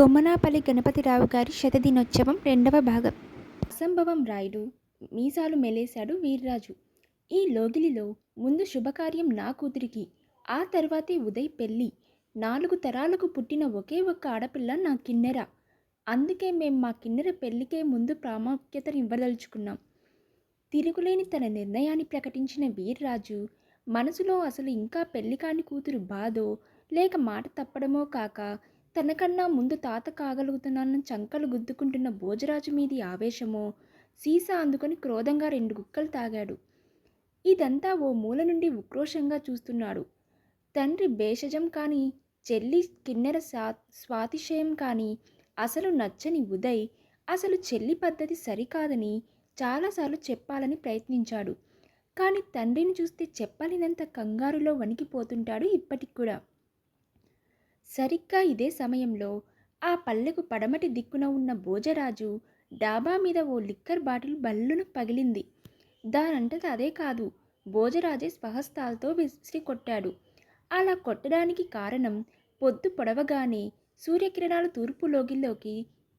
కొమ్మనాపల్లి గణపతిరావు గారి శతదినోత్సవం రెండవ భాగం. అసంభవం రాయుడు మీసాలు మెలేశాడు వీర్రాజు. ఈ లోగిలిలో ముందు శుభకార్యం నా కూతురికి ఆ తర్వాతే ఉదయ్ పెళ్ళి. నాలుగు తరాలకు పుట్టిన ఒకే ఒక్క ఆడపిల్ల నా కిన్నెర. అందుకే మేం మా కిన్నెర పెళ్ళికే ముందు ప్రాముఖ్యతనివ్వదలుచుకున్నాం తిరుగులేని తన నిర్ణయాన్ని ప్రకటించిన వీర్రాజు మనసులో అసలు ఇంకా పెళ్ళి కాని కూతురు బాధో లేక మాట తప్పడమో కాక తనకన్నా ముందు తాత కాగలుగుతున్నానని చంకలు గుద్దుకుంటున్న భోజరాజు మీది ఆవేశమో? సీసా అందుకొని క్రోధంగా రెండు గుక్కలు తాగాడు. ఇదంతా ఓ మూల నుండి ఉక్రోషంగా చూస్తున్నాడు. తండ్రి భేషజం కానీ చెల్లి కిన్నెర సా స్వాతిశయం కానీ అసలు నచ్చని ఉదయ్ అసలు చెల్లి పద్ధతి సరికాదని చాలాసార్లు చెప్పాలని ప్రయత్నించాడు. కానీ తండ్రిని చూస్తే చెప్పలేనంత కంగారులో వణికిపోతుంటాడు ఇప్పటికి కూడా. సరిగ్గా ఇదే సమయంలో ఆ పల్లెకు పడమటి దిక్కున ఉన్న భోజరాజు డాబా మీద ఓ లిక్కర్ బాటిల్ బల్లును పగిలింది. దానంతట అదే కాదు భోజరాజే స్వహస్తాలతో విసిరి కొట్టాడు. అలా కొట్టడానికి కారణం పొద్దు పొడవగానే సూర్యకిరణాలు తూర్పు లోగిల్లోకి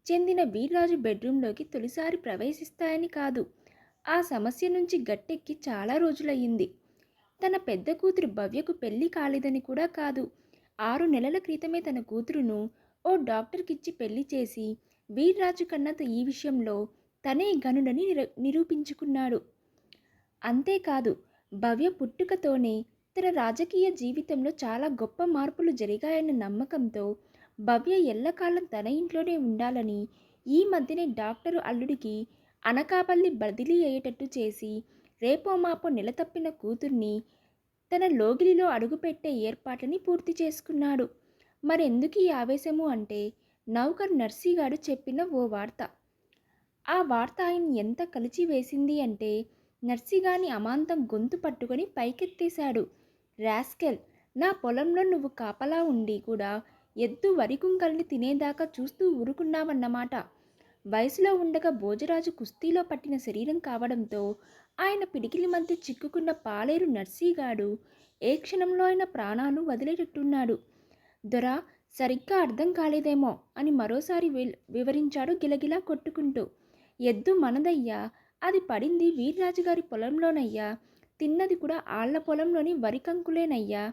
చెందిన వీర్రాజు బెడ్రూంలోకి తొలిసారి ప్రవేశిస్తాయని కాదు ఆ సమస్య నుంచి గట్టెక్కి చాలా రోజులయ్యింది. తన పెద్ద కూతురు భవ్యకు పెళ్ళి కాలేదని కూడా కాదు ఆరు నెలల క్రితమే తన కూతురును ఓ డాక్టర్కిచ్చి పెళ్ళి చేసి వీర్రాజు కన్నత ఈ విషయంలో తనే గనుడని నిర నిరూపించుకున్నాడు. అంతేకాదు భవ్య పుట్టుకతోనే తన రాజకీయ జీవితంలో చాలా గొప్ప మార్పులు జరిగాయన్న నమ్మకంతో భవ్య ఎల్లకాలం తన ఇంట్లోనే ఉండాలని ఈ మధ్యనే డాక్టరు అల్లుడికి అనకాపల్లి బదిలీ అయ్యేటట్టు చేసి రేపో మాపో నిలతప్పిన కూతుర్ని తన లోగిలిలో అడుగుపెట్టే ఏర్పాట్లని పూర్తి చేసుకున్నాడు. మరెందుకు ఈ ఆవేశము అంటే? నౌకర్ నర్సీగాడు చెప్పిన ఓ వార్త. ఆ వార్త ఆయన ఎంత కలిచి వేసింది అంటే నర్సిగాని అమాంతం గొంతు పట్టుకొని పైకెత్తేశాడు. రాస్కెల్ నా పొలంలో నువ్వు కాపలా ఉండి కూడా ఎద్దు వరికుంకల్ని తినేదాకా చూస్తూ ఊరుకున్నావన్నమాట. వయసులో ఉండగా భోజరాజు కుస్తీలో పట్టిన శరీరం కావడంతో ఆయన పిడికిలి మధ్య చిక్కుకున్న పాలేరు నర్సీగాడు. ఏ క్షణంలో ఆయన ప్రాణాలు వదిలేటట్టున్నాడు? దొర సరిగ్గా అర్థం కాలేదేమో అని మరోసారి వివరించాడు గిలగిలా కొట్టుకుంటూ. ఎద్దు మనదయ్యా అది పడింది వీర్రాజు గారి పొలంలోనయ్యా. తిన్నది కూడా ఆళ్ళ పొలంలోని వరికంకులేనయ్యా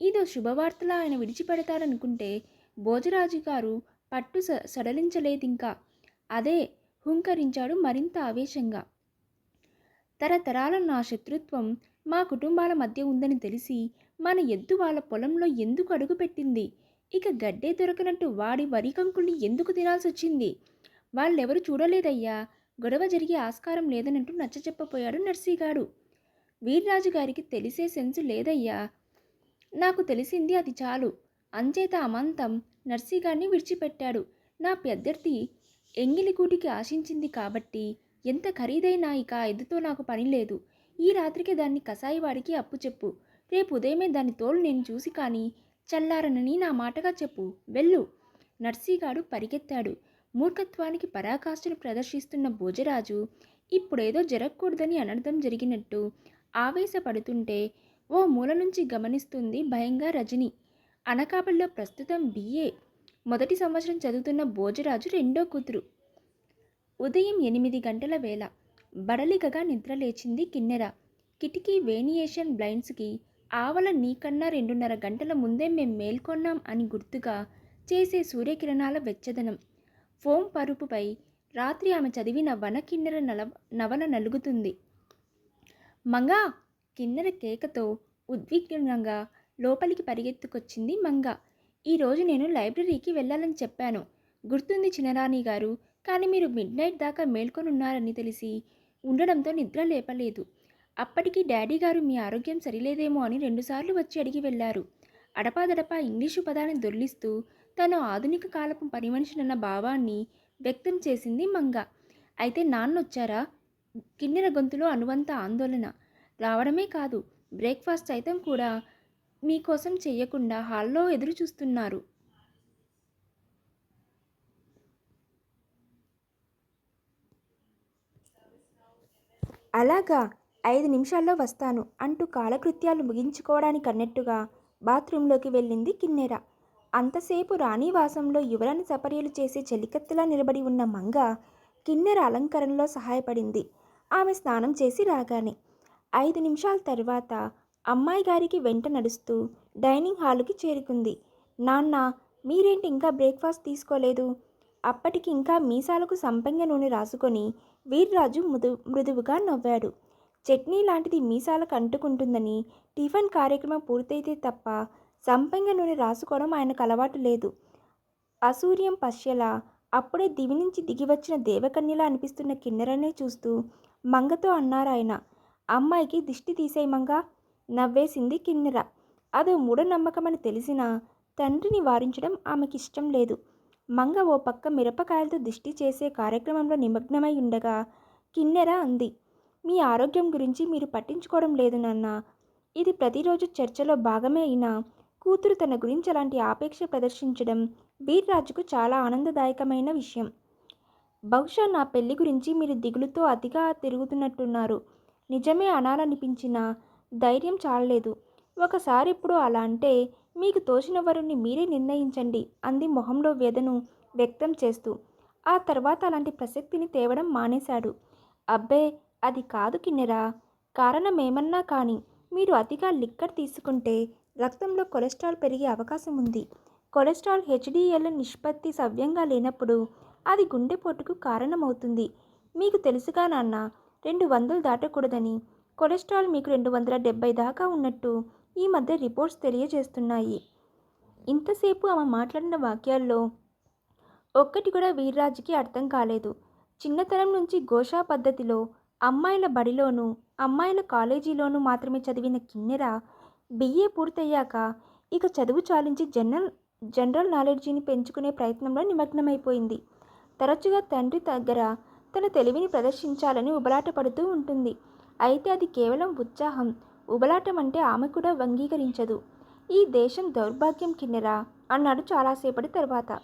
ఇదో శుభవార్తలా ఆయన విడిచిపెడతారనుకుంటే భోజరాజు గారు పట్టు స సడలించలేదింకా. అదే హుంకరించాడు మరింత ఆవేశంగా. తరతరాల నా శత్రుత్వం మా కుటుంబాల మధ్య ఉందని తెలిసి మన ఎద్దు వాళ్ళ పొలంలో ఎందుకు అడుగుపెట్టింది ఇక గడ్డే దొరకనట్టు వాడి వరి కంకుల్ని ఎందుకు తినాల్సి వచ్చింది? వాళ్ళెవరు చూడలేదయ్యా. గొడవ జరిగే ఆస్కారం లేదనంటూ నచ్చచెప్పపోయాడు నర్సీగాడు. వీర్రాజు గారికి తెలిసే సెన్సు లేదయ్యా. నాకు తెలిసింది అది చాలు. అంచేత అమాంతం నర్సీగారిని విడిచిపెట్టాడు. నా పెద్దర్తి ఎంగిలిగూటికి ఆశించింది కాబట్టి ఎంత ఖరీదైనా ఇక ఎద్దుతో నాకు పని లేదు. ఈ రాత్రికి దాన్ని కసాయివాడికి అప్పు చెప్పు. రేపు ఉదయమే దాని తోలు నేను చూసి కానీ చల్లారనని నా మాటగా చెప్పు. వెళ్ళు. నర్సీగాడు పరిగెత్తాడు. మూర్ఖత్వానికి పరాకాష్ఠను ప్రదర్శిస్తున్న భోజరాజు ఇప్పుడేదో జరగకూడదని అనర్థం జరిగినట్టు ఆవేశపడుతుంటే ఓ మూల నుంచి గమనిస్తుంది భయంగా రజని. అనకాపల్లిలో ప్రస్తుతం బిఏ మొదటి సంవత్సరం చదువుతున్న భోజరాజు రెండో కూతురు. ఉదయం ఎనిమిది గంటల వేళ బడలికగా నిద్రలేచింది కిన్నెర. కిటికీ వేనియేషన్ బ్లైండ్స్కి ఆవల నీకన్నా రెండున్నర గంటల ముందే మేం మేల్కొన్నాం అని గుర్తుగా చేసే సూర్యకిరణాల వెచ్చదనం. ఫోం పరుపుపై రాత్రి ఆమె చదివిన వన కిన్నెర నల నవల నలుగుతుంది. మంగా! కిన్నెర కేకతో ఉద్విగ్నంగా లోపలికి పరిగెత్తుకొచ్చింది మంగ. ఈరోజు నేను లైబ్రరీకి వెళ్ళాలని చెప్పాను. గుర్తుంది చినరాణి గారు కానీ మీరు మిడ్ నైట్ దాకా మేల్కొని ఉన్నారని తెలిసి ఉండడంతో నిద్ర లేపలేదు. అప్పటికి డాడీ గారు మీ ఆరోగ్యం సరిలేదేమో అని రెండుసార్లు వచ్చి అడిగి వెళ్ళారు అడపాదడపా ఇంగ్లీషు పదాన్ని దొర్లిస్తూ తను ఆధునిక కాలపు పని మనిషినన్న భావాన్ని వ్యక్తం చేసింది మంగ. అయితే నాన్నొచ్చారా? కిన్నెర గొంతులో అనువంత ఆందోళన. రావడమే కాదు బ్రేక్ఫాస్ట్ సైతం కూడా మీకోసం చేయకుండా హాల్లో ఎదురు చూస్తున్నారు అలాగా ఐదు నిమిషాల్లో వస్తాను అంటూ కాలకృత్యాలు ముగించుకోవడానికి అన్నట్టుగా బాత్రూంలోకి వెళ్ళింది కిన్నెర. అంతసేపు రాణివాసంలో యువరాణి సపర్యలు చేసే చెలికత్తెలా నిలబడి ఉన్న మంగ కిన్నెర అలంకరణలో సహాయపడింది. ఆమె స్నానం చేసి రాగానే ఐదు నిమిషాల తర్వాత అమ్మాయి గారికి వెంట నడుస్తూ డైనింగ్ హాలుకి చేరుకుంది. నాన్న మీరేంటి ఇంకా బ్రేక్ఫాస్ట్ తీసుకోలేదు? అప్పటికి ఇంకా మీసాలకు సంపెంగ నూనె రాసుకొని వీర్రాజు మృదు మృదువుగా నవ్వాడు. చట్నీ లాంటిది మీసాలకు అంటుకుంటుందని టిఫిన్ కార్యక్రమం పూర్తయితే తప్ప సంపెంగ నూనె రాసుకోవడం ఆయనకు అలవాటు లేదు. అసూర్యం పశ్యలా అప్పుడే దివి నుంచి దిగివచ్చిన దేవకన్యలా అనిపిస్తున్న కిన్నెరనే చూస్తూ మంగతో అన్నారాయన అమ్మాయికి దిష్టి తీసేయి మంగ నవ్వేసింది కిన్నెర. అదో మూఢనమ్మకమని తెలిసినా తండ్రిని వారించడం ఆమెకిష్టం లేదు. మంగ ఓ పక్క మిరపకాయలతో దిష్టి చేసే కార్యక్రమంలో నిమగ్నమై ఉండగా కిన్నెర అంది. మీ ఆరోగ్యం గురించి మీరు పట్టించుకోవడం లేదు నాన్న. ఇది ప్రతిరోజు చర్చలో భాగమే అయినా కూతురు తన గురించి అలాంటి ఆపేక్ష ప్రదర్శించడం వీర్రాజుకు చాలా ఆనందదాయకమైన విషయం. బహుశా నా పెళ్ళి గురించి మీరు దిగులుతో అతిగా తిరుగుతున్నట్టున్నారు. నిజమే అనాలనిపించిన ధైర్యం చాలలేదు. ఒకసారి ఇప్పుడు అలా అంటే మీకు తోచిన వరుణ్ణి మీరే నిర్ణయించండి అంది మొహంలో వేదను వ్యక్తం చేస్తూ. ఆ తర్వాత అలాంటి ప్రసక్తిని తేవడం మానేశాడు. అబ్బే అది కాదు కిన్నెరా. కారణం ఏమన్నా కానీ మీరు అతిగా లిక్కర్ తీసుకుంటే రక్తంలో కొలెస్ట్రాల్ పెరిగే అవకాశం ఉంది. కొలెస్ట్రాల్ హెచ్డిఎల్ నిష్పత్తి సవ్యంగా లేనప్పుడు అది గుండెపోటుకు కారణమవుతుంది. మీకు తెలుసుగా నాన్న రెండు వందలు దాటకూడదని. కొలెస్ట్రాల్ మీకు రెండు వందల డెబ్బై దాకా ఉన్నట్టు ఈ మధ్య రిపోర్ట్స్ తెలియజేస్తున్నాయి. ఇంతసేపు ఆమె మాట్లాడిన వాక్యాల్లో ఒక్కటి కూడా వీర్రాజుకి అర్థం కాలేదు. చిన్నతనం నుంచి గోషా పద్ధతిలో అమ్మాయిల బడిలోనూ అమ్మాయిల కాలేజీలోనూ మాత్రమే చదివిన కిన్నెర బిఏ పూర్తయ్యాక ఇక చదువు చాలించి జనరల్ జనరల్ నాలెడ్జిని పెంచుకునే ప్రయత్నంలో నిమగ్నమైపోయింది. తరచుగా తండ్రి దగ్గర తన తెలివిని ప్రదర్శించాలని ఉబలాట పడుతూ ఉంటుంది. అయితే అది కేవలం ఉత్సాహం ఉబలాటం అంటే ఆమె కూడా వంగీకరించదు ఈ దేశం దౌర్భాగ్యం కిన్నెరా అన్నాడు చాలాసేపటి తర్వాత.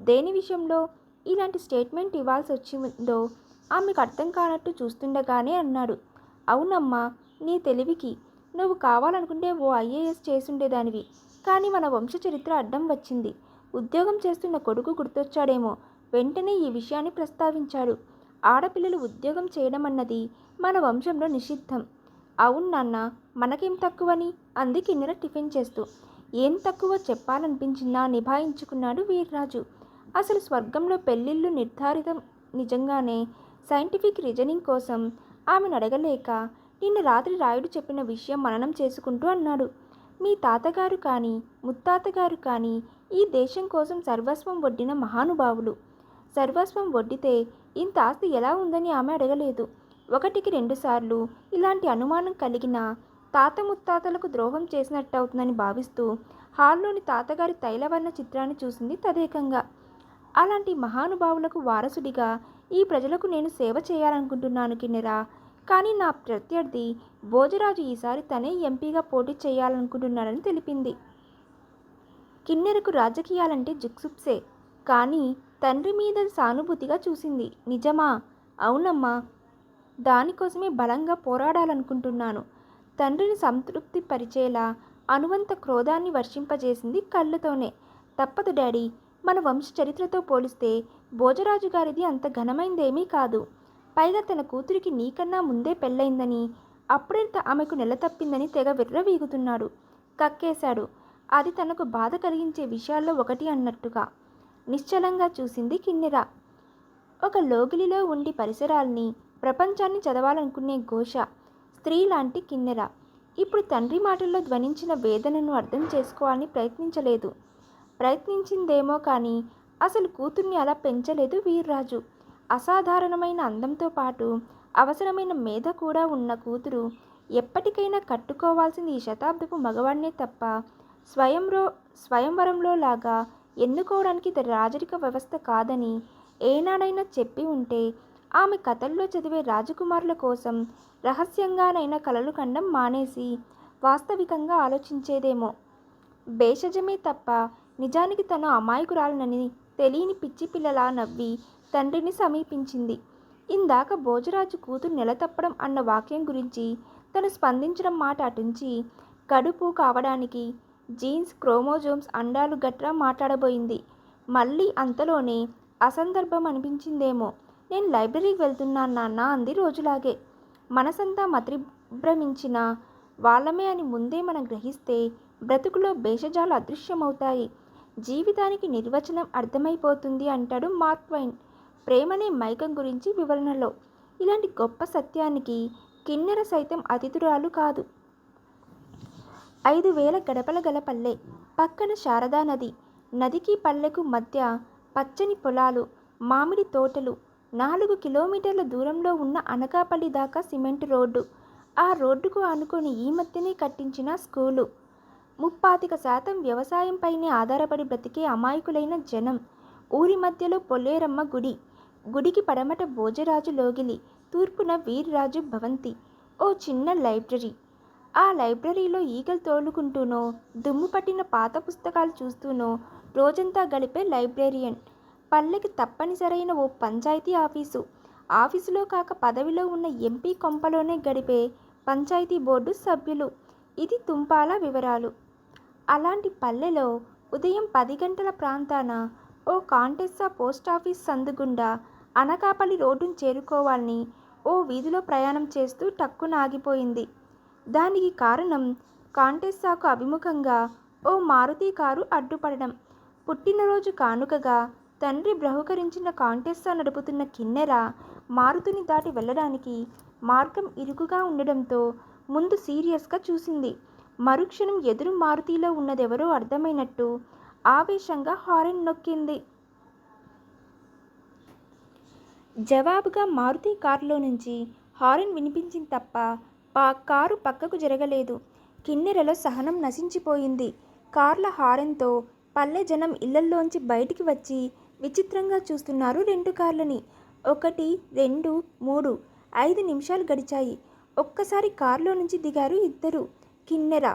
దేని విషయంలో ఇలాంటి స్టేట్మెంట్ ఇవ్వాల్సి వచ్చిందో ఆమెకు అర్థం కానట్టు చూస్తుండగానే అన్నాడు. అవునమ్మా నీ తెలివికి. నువ్వు కావాలనుకుంటే ఓ ఐఏఎస్ చేసుండేదానివి. కానీ మన వంశ చరిత్ర అడ్డం వచ్చింది. ఉద్యోగం చేస్తున్న కొడుకు గుర్తొచ్చాడేమో. వెంటనే ఈ విషయాన్ని ప్రస్తావించాడు. ఆడపిల్లలు ఉద్యోగం చేయడం అన్నది మన వంశంలో నిషిద్ధం. అవును నాన్న మనకేం తక్కువని? అంది కిన్నెర టిఫిన్ చేస్తూ. ఏం తక్కువ చెప్పాలనిపించినా నిభాయించుకున్నాడు వీర్రాజు. అసలు స్వర్గంలో పెళ్ళిళ్ళు నిర్ధారితం నిజంగానే? సైంటిఫిక్ రీజనింగ్ కోసం ఆమెను అడగలేక నిన్న రాత్రి రాయుడు చెప్పిన విషయం మననం చేసుకుంటూ అన్నాడు. మీ తాతగారు కానీ ముత్తాతగారు కానీ ఈ దేశం కోసం సర్వస్వం వడ్డిన మహానుభావులు. సర్వస్వం వడ్డితే ఇంత ఆస్తి ఎలా ఉందని ఆమె అడగలేదు. ఒకటికి రెండుసార్లు ఇలాంటి అనుమానం కలిగిన తాత ముత్తాతలకు ద్రోహం చేసినట్టవుతుందని భావిస్తూ హాల్లోని తాతగారి తైలవర్ణ చిత్రాన్ని చూసింది తదేకంగా. అలాంటి మహానుభావులకు వారసుడిగా ఈ ప్రజలకు నేను సేవ చేయాలనుకుంటున్నాను కిన్నెరా. కానీ నా ప్రత్యర్థి భోజరాజు ఈసారి తనే ఎంపీగా పోటీ చేయాలనుకుంటున్నాడని తెలిపింది. కిన్నెరకు రాజకీయాలంటే జుక్సుప్సే. కానీ తండ్రి మీద సానుభూతిగా చూసింది. నిజమా? అవునమ్మా. దానికోసమే బలంగా పోరాడాలనుకుంటున్నాను. తండ్రిని సంతృప్తి పరిచేలా అనువంత క్రోధాన్ని వర్షింపజేసింది కళ్ళతోనే. తప్పదు డాడీ మన వంశ చరిత్రతో పోలిస్తే భోజరాజు గారిది అంత ఘనమైందేమీ కాదు. పైగా తన కూతురికి నీకన్నా ముందే పెళ్ళైందని అప్పుడే ఆమెకు నెల తప్పిందని తెగ విర్రవీగుతున్నాడు. కక్కేశాడు. అది తనకు బాధ కలిగించే విషయాల్లో ఒకటి అన్నట్టుగా. నిశ్చలంగా చూసింది కిన్నెర. ఒక లోగిలిలో ఉండి పరిసరాల్ని ప్రపంచాన్ని చదవాలనుకునే ఘోష స్త్రీ లాంటి కిన్నెర. ఇప్పుడు తండ్రి మాటల్లో ధ్వనించిన వేదనను అర్థం చేసుకోవాలని ప్రయత్నించలేదు. ప్రయత్నించిందేమో కానీ అసలు కూతుర్ని అలా పెంచలేదు వీర్రాజు. అసాధారణమైన అందంతో పాటు అవసరమైన మేధ కూడా ఉన్న కూతురు ఎప్పటికైనా కట్టుకోవాల్సింది ఈ శతాబ్దపు మగవాడినే తప్ప స్వయంలో స్వయంవరంలో లాగా ఎన్నుకోవడానికి ఇది రాజరిక వ్యవస్థ కాదని ఏనాడైనా చెప్పి ఉంటే ఆమె కథల్లో చదివే రాజకుమారుల కోసం రహస్యంగానైనా కలలు కండం మానేసి వాస్తవికంగా ఆలోచించేదేమో. భేషజమే తప్ప నిజానికి తను అమాయకురాలనని తెలియని పిచ్చి పిల్లలా నవ్వి తండ్రిని సమీపించింది. ఇందాక భోజరాజు కూతురు నెలతప్పడం అన్న వాక్యం గురించి తను స్పందించడం మాట అటుంచి కడుపు కావడానికి జీన్స్ క్రోమోజోమ్స్ అండాలు గట్రా మాట్లాడబోయింది. మళ్ళీ అంతలోనే అసందర్భం అనిపించిందేమో. నేను లైబ్రరీకి వెళ్తున్నాను నాన్న అంది రోజులాగే. మనసంతా మతిభ్రమించిన వాళ్ళమే అని ముందే మనం గ్రహిస్తే బ్రతుకులో భేషజాలు అదృశ్యమవుతాయి. జీవితానికి నిర్వచనం అర్థమైపోతుంది అంటాడు మార్క్ ట్వైన్ ప్రేమనే మైకం గురించి వివరణలో. ఇలాంటి గొప్ప సత్యానికి కిన్నెర సైతం అతిథురాలు కాదు. ఐదు వేల గడపల గల పల్లె పక్కన శారదా నది. నదికి పల్లెకు మధ్య పచ్చని పొలాలు మామిడి తోటలు నాలుగు కిలోమీటర్ల దూరంలో ఉన్న అనకాపల్లి దాకా సిమెంట్ రోడ్డు. ఆ రోడ్డుకు ఆనుకొని ఈ మధ్యనే కట్టించిన స్కూలు. ముప్పాతిక శాతం వ్యవసాయంపైనే ఆధారపడి బ్రతికే అమాయకులైన జనం. ఊరి మధ్యలో పొల్లేరమ్మ గుడి. గుడికి పడమట భోజరాజు లోగిలి. తూర్పున వీర్రాజు భవంతి. ఓ చిన్న లైబ్రరీ. ఆ లైబ్రరీలో ఈగలు తోలుకుంటూనో దుమ్ము పట్టిన పాత పుస్తకాలు చూస్తూనో రోజంతా గడిపే లైబ్రేరియన్. పల్లెకి తప్పనిసరైన ఓ పంచాయతీ ఆఫీసు. ఆఫీసులో కాక పదవిలో ఉన్న ఎంపీ కొంపలోనే గడిపే పంచాయతీ బోర్డు సభ్యులు. ఇది తుంపాల వివరాలు. అలాంటి పల్లెలో ఉదయం పది గంటల ప్రాంతాన ఓ కాంటెస్సా పోస్ట్ ఆఫీస్ సందుగుండా అనకాపల్లి రోడ్డును చేరుకోవాలని ఓ వీధిలో ప్రయాణం చేస్తూ టక్కున ఆగిపోయింది. దానికి కారణం కాంటెస్సాకు అభిముఖంగా ఓ మారుతి కారు అడ్డుపడడం. పుట్టినరోజు కానుకగా తండ్రి బహుకరించిన కాంటెస్సా నడుపుతున్న కిన్నెర మారుతిని దాటి వెళ్ళడానికి మార్గం ఇరుకుగా ఉండడంతో ముందు సీరియస్గా చూసింది. మరుక్షణం ఎదురు మారుతిలో ఉన్నదెవరో అర్థమైనట్టు ఆవేశంగా హారెన్ నొక్కింది. జవాబుగా మారుతి కారులో నుంచి హారన్ వినిపించింది తప్ప పా కారు పక్కకు జరగలేదు. కిన్నెరలో సహనం నశించిపోయింది. కార్ల హారన్తో పల్లె జనం ఇళ్ళల్లోంచి బయటికి వచ్చి విచిత్రంగా చూస్తున్నారు రెండు కార్లని. ఒకటి రెండు మూడు ఐదు నిమిషాలు గడిచాయి. ఒక్కసారి కారులో నుంచి దిగారు ఇద్దరు. కిన్నెర.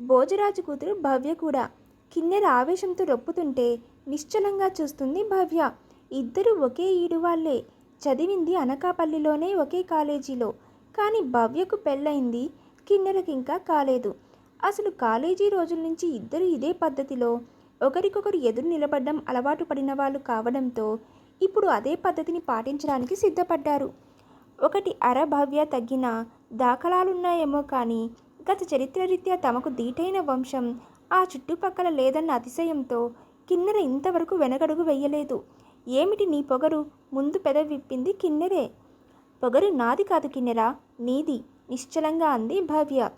భోజరాజు కూతురు భవ్య కూడా. కిన్నెర ఆవేశంతో రొప్పుతుంటే నిశ్చలంగా చూస్తుంది భవ్య. ఇద్దరు ఒకే ఈడు వాళ్ళే చదివింది అనకాపల్లిలోనే ఒకే కాలేజీలో. కానీ భవ్యకు పెళ్ళయింది కిన్నెరకింకా కాలేదు. అసలు కాలేజీ రోజుల నుంచి ఇద్దరు ఇదే పద్ధతిలో ఒకరికొకరు ఎదురు నిలబడడం అలవాటు పడిన వాళ్ళు కావడంతో ఇప్పుడు అదే పద్ధతిని పాటించడానికి సిద్ధపడ్డారు. ఒకటి అరభవ్య తగ్గిన దాఖలాలున్నాయేమో కానీ గత చరిత్రరీత్యా తమకు దీటైన వంశం ఆ చుట్టుపక్కల లేదన్న అతిశయంతో కిన్నెర ఇంతవరకు వెనకడుగు వెయ్యలేదు ఏమిటి నీ పొగరు? ముందు పెద విప్పింది కిన్నెరే. పొగరు నాది కాదు కిన్నెరా నీది నిశ్చలంగా అంది భవ్య.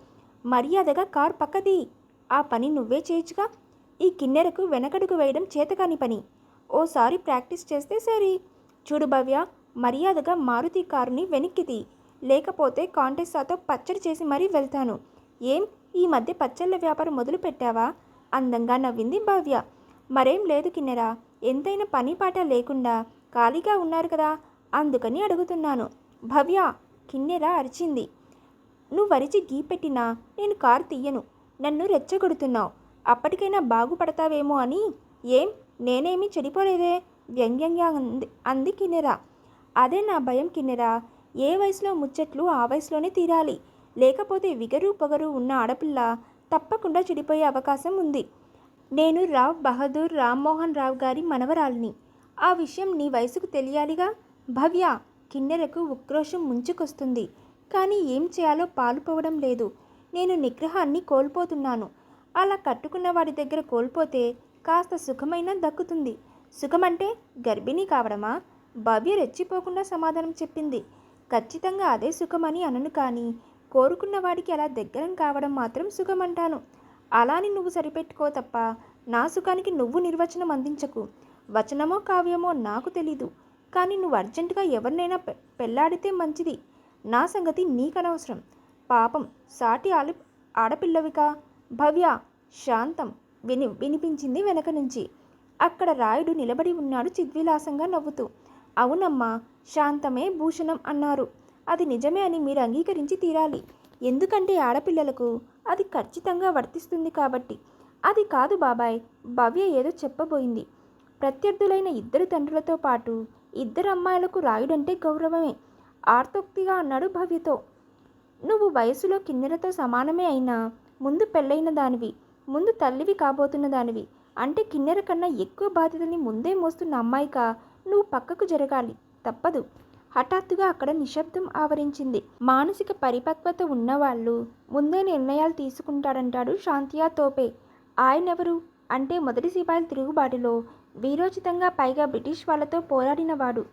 మర్యాదగా కార్ పక్కది. ఆ పని నువ్వే చేయొచ్చుగా ఈ కిన్నెరకు వెనకడుగు వేయడం చేతకాని పని. ఓసారి ప్రాక్టీస్ చేస్తే సరి. చూడు భవ్య మర్యాదగా మారుతి కారుని వెనక్కిది లేకపోతే కాంటెస్సాతో పచ్చడి చేసి మరీ వెళ్తాను. ఏం? ఈ మధ్య పచ్చళ్ళ వ్యాపారం మొదలు పెట్టావా? అందంగా నవ్వింది భవ్య. మరేం లేదు కిన్నెరా ఎంతైనా పని పాట లేకుండా ఖాళీగా ఉన్నారు కదా? అందుకని అడుగుతున్నాను. భవ్య కిన్నెర అరిచింది. నువ్వు అరిచి గీ పెట్టినా నేను కారు తీయను. నన్ను రెచ్చగొడుతున్నావు. అప్పటికైనా బాగుపడతావేమో అని? ఏం? నేనేమీ చెడిపోలేదే? వ్యంగ్యంగా అంది అంది కిన్నెర. అదే నా భయం కిన్నెర. ఏ వయసులో ముచ్చట్లు ఆ వయసులోనే తీరాలి. లేకపోతే విగరు పొగరు ఉన్న ఆడపిల్ల తప్పకుండా చెడిపోయే అవకాశం ఉంది. నేను రావ్ బహదూర్ రామ్మోహన్ రావు గారి మనవరాలిని. ఆ విషయం నీ వయసుకు తెలియాలిగా? భవ్య! కిన్నెరకు ఉక్రోషం ముంచుకొస్తుంది. కానీ ఏం చేయాలో పాలుపోవడం లేదు. నేను నిగ్రహాన్ని కోల్పోతున్నాను. అలా కట్టుకున్న వాడి దగ్గర కోల్పోతే కాస్త సుఖమైనా దక్కుతుంది. సుఖమంటే గర్భిణీ కావడమా? భవ్య రెచ్చిపోకుండా సమాధానం చెప్పింది. ఖచ్చితంగా అదే సుఖమని అనను కానీ కోరుకున్న వాడికి అలా దగ్గరం కావడం మాత్రం సుఖమంటాను. అలాని నువ్వు సరిపెట్టుకో తప్ప నా సుఖానికి నువ్వు నిర్వచనం అందించకు. వచనమో కావ్యమో నాకు తెలీదు. కానీ నువ్వు అర్జెంటుగా ఎవరినైనా పెళ్ళాడితే మంచిది. నా సంగతి నీకనవసరం. పాపం సాటి ఆలి ఆడపిల్లవికా భవ్య శాంతం విని వినిపించింది వెనక నుంచి. అక్కడ రాయుడు నిలబడి ఉన్నాడు చిద్విలాసంగా నవ్వుతూ. అవునమ్మా శాంతమే భూషణం అన్నారు. అది నిజమే అని మీరు అంగీకరించి తీరాలి. ఎందుకంటే ఆడపిల్లలకు అది ఖచ్చితంగా వర్తిస్తుంది కాబట్టి. అది కాదు బాబాయ్ భవ్య ఏదో చెప్పబోయింది. ప్రత్యర్థులైన ఇద్దరు తండ్రులతో పాటు ఇద్దరు అమ్మాయిలకు రాయుడంటే గౌరవమే. ఆర్తోక్తిగా అన్నాడు భవ్యతో. నువ్వు వయసులో కిన్నెరతో సమానమే అయినా ముందు పెళ్ళైన దానివి ముందు తల్లివి కాబోతున్న దానివి. అంటే కిన్నెర కన్నా ఎక్కువ బాధ్యతని ముందే మోస్తున్న అమ్మాయిక నువ్వు పక్కకు జరగాలి. తప్పదు. హఠాత్తుగా అక్కడ నిశ్శబ్దం ఆవరించింది. మానసిక పరిపక్వత ఉన్నవాళ్ళు ముందే నిర్ణయాలు తీసుకుంటాడంటాడు శాంతియా తోపే. ఆయనెవరు? అంటే మొదటి సిపాయిల తిరుగుబాటులో వీరోచితంగా పైగా బ్రిటిష్ వాళ్ళతో పోరాడినవాడు.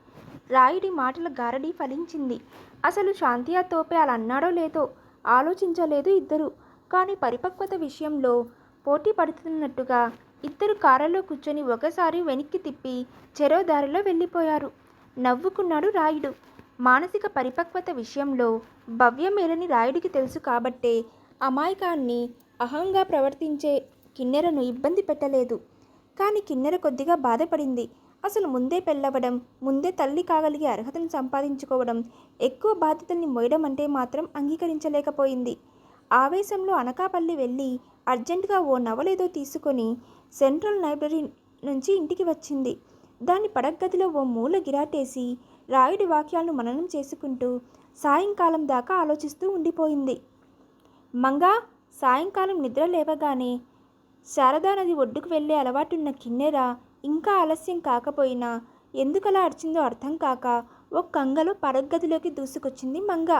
రాయుడి మాటల గారడి ఫలించింది. అసలు శాంతియా తోపే అలా అన్నాడో లేదో ఆలోచించలేదు ఇద్దరు. కానీ పరిపక్వత విషయంలో పోటీ పడుతున్నట్టుగా ఇద్దరు కారులో కూర్చొని ఒకసారి వెనక్కి తిప్పి చెరో దారిలో వెళ్ళిపోయారు. నవ్వుకున్నాడు రాయుడు. మానసిక పరిపక్వత విషయంలో భవ్యమేలని రాయుడికి తెలుసు కాబట్టే అమాయకాన్ని అహంగా ప్రవర్తించే కిన్నెరను ఇబ్బంది పెట్టలేదు. కానీ కిన్నెర కొద్దిగా బాధపడింది. అసలు ముందే పెళ్ళవడం ముందే తల్లి కాగలిగే అర్హతను సంపాదించుకోవడం ఎక్కువ బాధ్యతల్ని మోయడం అంటే మాత్రం అంగీకరించలేకపోయింది. ఆవేశంలో అనకాపల్లి వెళ్ళి అర్జెంటుగా ఓ నవలేదో తీసుకొని సెంట్రల్ లైబ్రరీ నుంచి ఇంటికి వచ్చింది. దాన్ని పడగదిలో ఓ మూల గిరాటేసి రాయుడి వాక్యాలను మననం చేసుకుంటూ సాయంకాలం దాకా ఆలోచిస్తూ ఉండిపోయింది. మంగా సాయంకాలం నిద్ర లేవగానే శారదా నది ఒడ్డుకు వెళ్ళే అలవాటున్న కిన్నెర ఇంకా ఆలస్యం కాకపోయినా ఎందుకలా అరిచిందో అర్థం కాక ఓ కంగలో పడగ్గదిలోకి దూసుకొచ్చింది మంగ.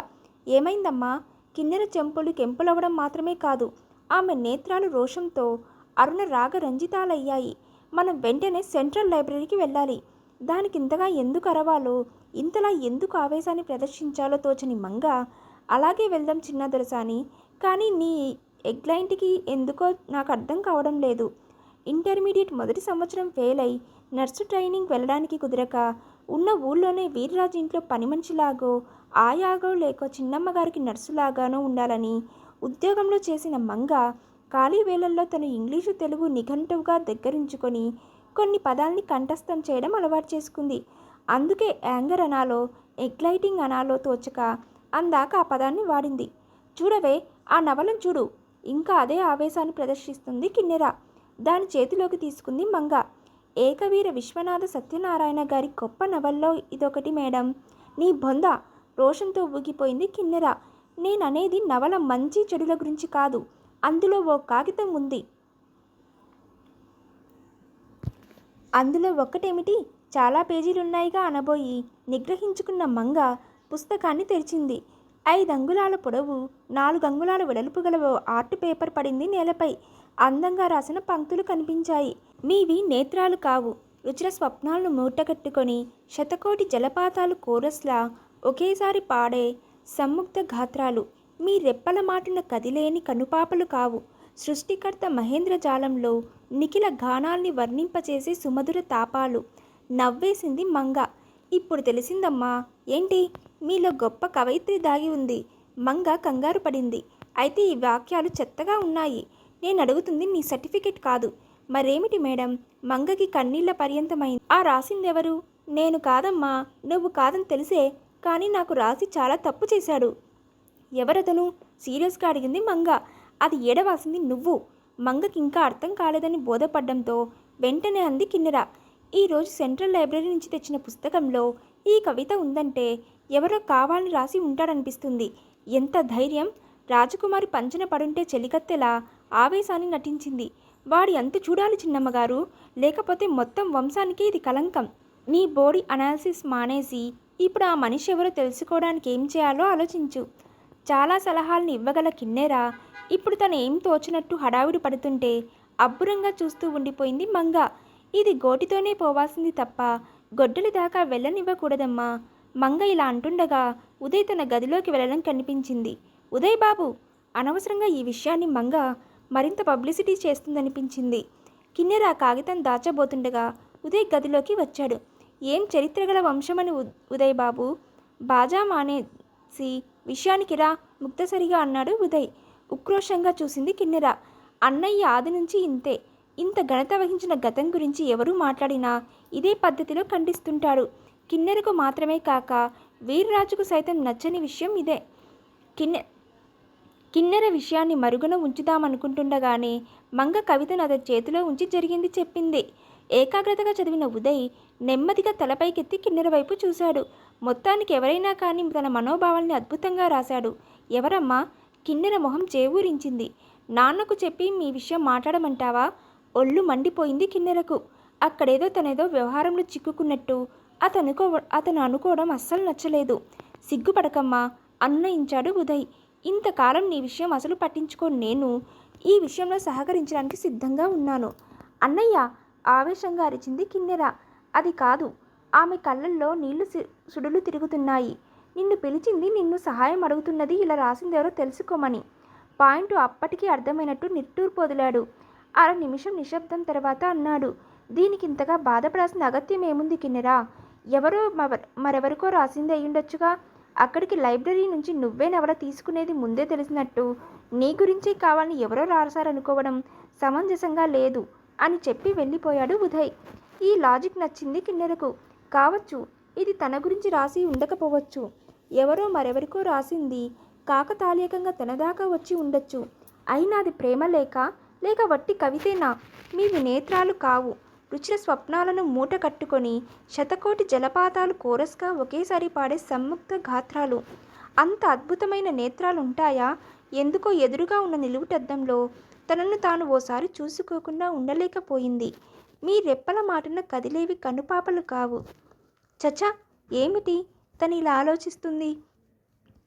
ఏమైందమ్మా? కిన్నెర చెంపులు కెంపులవ్వడం మాత్రమే కాదు ఆమె నేత్రాలు రోషంతో అరుణ రాగ రంజితాలయ్యాయి మనం వెంటనే సెంట్రల్ లైబ్రరీకి వెళ్ళాలి. దానికి ఇంతగా ఎందుకు అరవాలో ఇంతలా ఎందుకు ఆవేశాన్ని ప్రదర్శించాలో తోచని మంగ అలాగే వెళ్దాం చిన్న దొరసాని. కానీ నీ ఎగ్లైంట్కి ఎందుకో నాకు అర్థం కావడం లేదు. ఇంటర్మీడియట్ మొదటి సంవత్సరం ఫెయిల్ అయి నర్సు ట్రైనింగ్ వెళ్ళడానికి కుదరక ఉన్న ఊళ్ళోనే వీర్రాజు ఇంట్లో పని మనిషిలాగో ఆయాగో లేకో చిన్నమ్మ గారికి నర్సులాగానో ఉండాలని ఉద్యోగంలో చేసిన మంగ ఖాళీ వేళల్లో తను ఇంగ్లీషు తెలుగు నిఘంటువుగా దగ్గరించుకొని కొన్ని పదాల్ని కంఠస్థం చేయడం అలవాటు చేసుకుంది. అందుకే యాంగర్ అనాలో ఎగ్లైటింగ్ అనాలో తోచక అందాక ఆ పదాన్ని వాడింది. చూడవే ఆ నవలను చూడు. ఇంకా అదే ఆవేశాన్ని ప్రదర్శిస్తుంది కిన్నెర. దాని చేతిలోకి తీసుకుంది మంగ. ఏకవీర విశ్వనాథ సత్యనారాయణ గారి గొప్ప నవల్లో ఇదొకటి మేడం. నీ బొంద. రోషంతో ఊగిపోయింది కిన్నెర. నేననేది నవల మంచి చెడుల గురించి కాదు. అందులో ఓ కాగితం ఉంది. అందులో ఒక్కటేమిటి? చాలా పేజీలున్నాయిగా అనబోయి నిగ్రహించుకున్న మంగ పుస్తకాన్ని తెరిచింది. ఐదు అంగుళాల పొడవు నాలుగు అంగుళాల వెడల్పు గల ఆర్ట్ పేపర్ పడింది నేలపై. అందంగా రాసిన పంక్తులు కనిపించాయి. మీవి నేత్రాలు కావు. రుచుల స్వప్నాలను మూటగట్టుకొని శతకోటి జలపాతాలు కోరస్లా ఒకేసారి పాడే సమ్ముగ్ధ గాత్రాలు మీ రెప్పల మాటున కదిలేని కనుపాపలు కావు. సృష్టికర్త మహేంద్ర జాలంలో నిఖిల గానాల్ని వర్ణింపచేసే సుమధుర తాపాలు. నవ్వేసింది మంగ. ఇప్పుడు తెలిసిందమ్మా ఏంటి? మీలో గొప్ప కవయిత్రి దాగి ఉంది. మంగ కంగారు పడింది. అయితే ఈ వాక్యాలు చెత్తగా ఉన్నాయి. నేను అడుగుతుంది నీ సర్టిఫికెట్ కాదు. మరేమిటి మేడం? మంగకి కన్నీళ్ళ పర్యంతమైంది. ఆ రాసిందెవరు? నేను కాదమ్మా. నువ్వు కాదని తెలిసే కానీ నాకు రాసి చాలా తప్పు చేశాడు. ఎవరతను? సీరియస్గా అడిగింది మంగ. అది ఏడవాసింది నువ్వు. మంగకి ఇంకా అర్థం కాలేదని బోధపడ్డంతో వెంటనే అంది కిన్నెర. ఈరోజు సెంట్రల్ లైబ్రరీ నుంచి తెచ్చిన పుస్తకంలో ఈ కవిత ఉందంటే ఎవరో కావాలని రాసి ఉంటాడనిపిస్తుంది. ఎంత ధైర్యం! రాజకుమారి పంచన పడుంటే చెలికత్తెలా ఆవేశాన్ని నటించింది. వాడి అంతు చూడాలి చిన్నమ్మగారు. లేకపోతే మొత్తం వంశానికి ఇది కలంకం నీ బోడీ అనాలిసిస్ మానేసి ఇప్పుడు ఆ మనిషి ఎవరో తెలుసుకోవడానికి ఏం చేయాలో ఆలోచించు. చాలా సలహాలను ఇవ్వగల కిన్నెరా. ఇప్పుడు తను ఏం తోచినట్టు హడావిడి పడుతుంటే అబ్బురంగా చూస్తూ ఉండిపోయింది మంగ. ఇది గోటితోనే పోవాల్సింది తప్ప గొడ్డలి దాకా వెళ్ళనివ్వకూడదమ్మా. మంగ ఇలా అంటుండగా ఉదయ్ తన గదిలోకి వెళ్ళడం కనిపించింది. ఉదయ్ బాబు! అనవసరంగా ఈ విషయాన్ని మంగ మరింత పబ్లిసిటీ చేస్తుందనిపించింది. కిన్నెర ఆ కాగితం దాచబోతుండగా ఉదయ్ గదిలోకి వచ్చాడు. ఏం చరిత్రగల వంశమని ఉదయ్ బాబు? బాజా మానేసి విషయానికి రా ముక్తసరిగా అన్నాడు ఉదయ్. ఉక్రోషంగా చూసింది కిన్నెర. అన్నయ్య ఆది నుంచి ఇంతే. ఇంత ఘనత వహించిన గతం గురించి ఎవరూ మాట్లాడినా ఇదే పద్ధతిలో ఖండిస్తుంటాడు. కిన్నెరకు మాత్రమే కాక వీర్రాజుకు సైతం నచ్చని విషయం ఇదే. కిన్నె కిన్నెర విషయాన్ని మరుగున ఉంచుదామనుకుంటుండగానే మంగ కవితను అతని చేతిలో ఉంచి జరిగింది చెప్పింది. ఏకాగ్రతగా చదివిన ఉదయ్ నెమ్మదిగా తలపైకెత్తి కిన్నెర వైపు చూశాడు. మొత్తానికి ఎవరైనా కానీ తన మనోభావాల్ని అద్భుతంగా రాశాడు. ఎవరమ్మా? కిన్నెర మొహం చేవూరించింది నాన్నకు చెప్పి మీ విషయం మాట్లాడమంటావా? ఒళ్ళు మండిపోయింది కిన్నెరకు. అక్కడేదో తనేదో వ్యవహారంలో చిక్కుకున్నట్టు. అతనుకో అతను అనుకోవడం అస్సలు నచ్చలేదు. సిగ్గుపడకమ్మా అన్నయించాడు ఉదయ్. ఇంతకాలం నీ విషయం అసలు పట్టించుకోని నేను. ఈ విషయంలో సహకరించడానికి సిద్ధంగా ఉన్నాను. అన్నయ్య ఆవేశంగా అరిచింది కిన్నెర. అది కాదు ఆమె కళ్ళల్లో నీళ్ళు సుడులు తిరుగుతున్నాయి. నిన్ను పిలిచింది నిన్ను సహాయం అడుగుతున్నది ఇలా రాసిందెవరో తెలుసుకోమని. పాయింట్ అప్పటికీ అర్థమైనట్టు నిట్టూర్పు వదిలాడు. అర నిమిషం నిశ్శబ్దం తర్వాత అన్నాడు దీనికి ఇంతగా బాధపడాల్సిన అగత్యం ఏముంది కిన్నెరా? ఎవరో మరెవరికో రాసింది అయ్యుండొచ్చుగా? అక్కడికి లైబ్రరీ నుంచి నువ్వే తీసుకునేది ముందే తెలిసినట్టు. నీ గురించే కావాలని ఎవరో రాశారనుకోవడం సమంజసంగా లేదు. అని చెప్పి వెళ్ళిపోయాడు ఉదయ్. ఈ లాజిక్ నచ్చింది కిన్నెరకు. కావచ్చు ఇది తన గురించి రాసి ఉండకపోవచ్చు. ఎవరో మరెవరికో రాసింది. కాకతాళీయంగా తనదాకా వచ్చి ఉండొచ్చు. అయినా అది ప్రేమ లేక లేక వట్టి కవితేనా? మీవి నేత్రాలు కావు. రుచుల స్వప్నాలను మూట కట్టుకొని శతకోటి జలపాతాలు కోరస్గా ఒకేసారి పాడే సమ్ముక్త గాత్రాలు. అంత అద్భుతమైన నేత్రాలు ఉంటాయా ఎందుకో ఎదురుగా ఉన్న నిలువుటద్దంలో తనను తాను ఓసారి చూసుకోకుండా ఉండలేకపోయింది. మీ రెప్పల మాటన కదిలేవి కనుపాపలు కావు. చచా ఏమిటి? తను ఇలా ఆలోచిస్తుంది.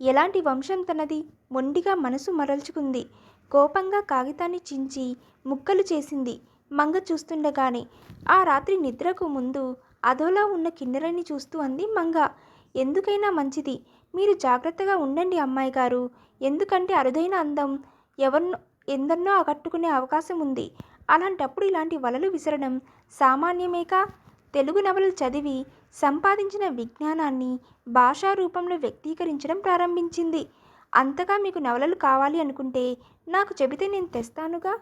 ఎలాంటి వంశం తనది? మొండిగా మనసు మరల్చుకుంది. కోపంగా కాగితాన్ని చించి ముక్కలు చేసింది. మంగ చూస్తుండగానే ఆ రాత్రి నిద్రకు ముందు అదోలా ఉన్న కిన్నెరని చూస్తూ అంది మంగ. ఎందుకైనా మంచిది. మీరు జాగ్రత్తగా ఉండండి అమ్మాయి గారు ఎందుకంటే అరుదైన అందం ఎవరినో ఎందరినో ఆకట్టుకునే అవకాశం ఉంది. అలాంటప్పుడు ఇలాంటి వలలు విసరడం సామాన్యమేకా? తెలుగు నవలలు చదివి సంపాదించిన విజ్ఞానాన్ని భాషా రూపంలో వ్యక్తీకరించడం ప్రారంభించింది. అంతగా మీకు నవలలు కావాలి అనుకుంటే నాకు చెబితే నేను తెస్తానుగా?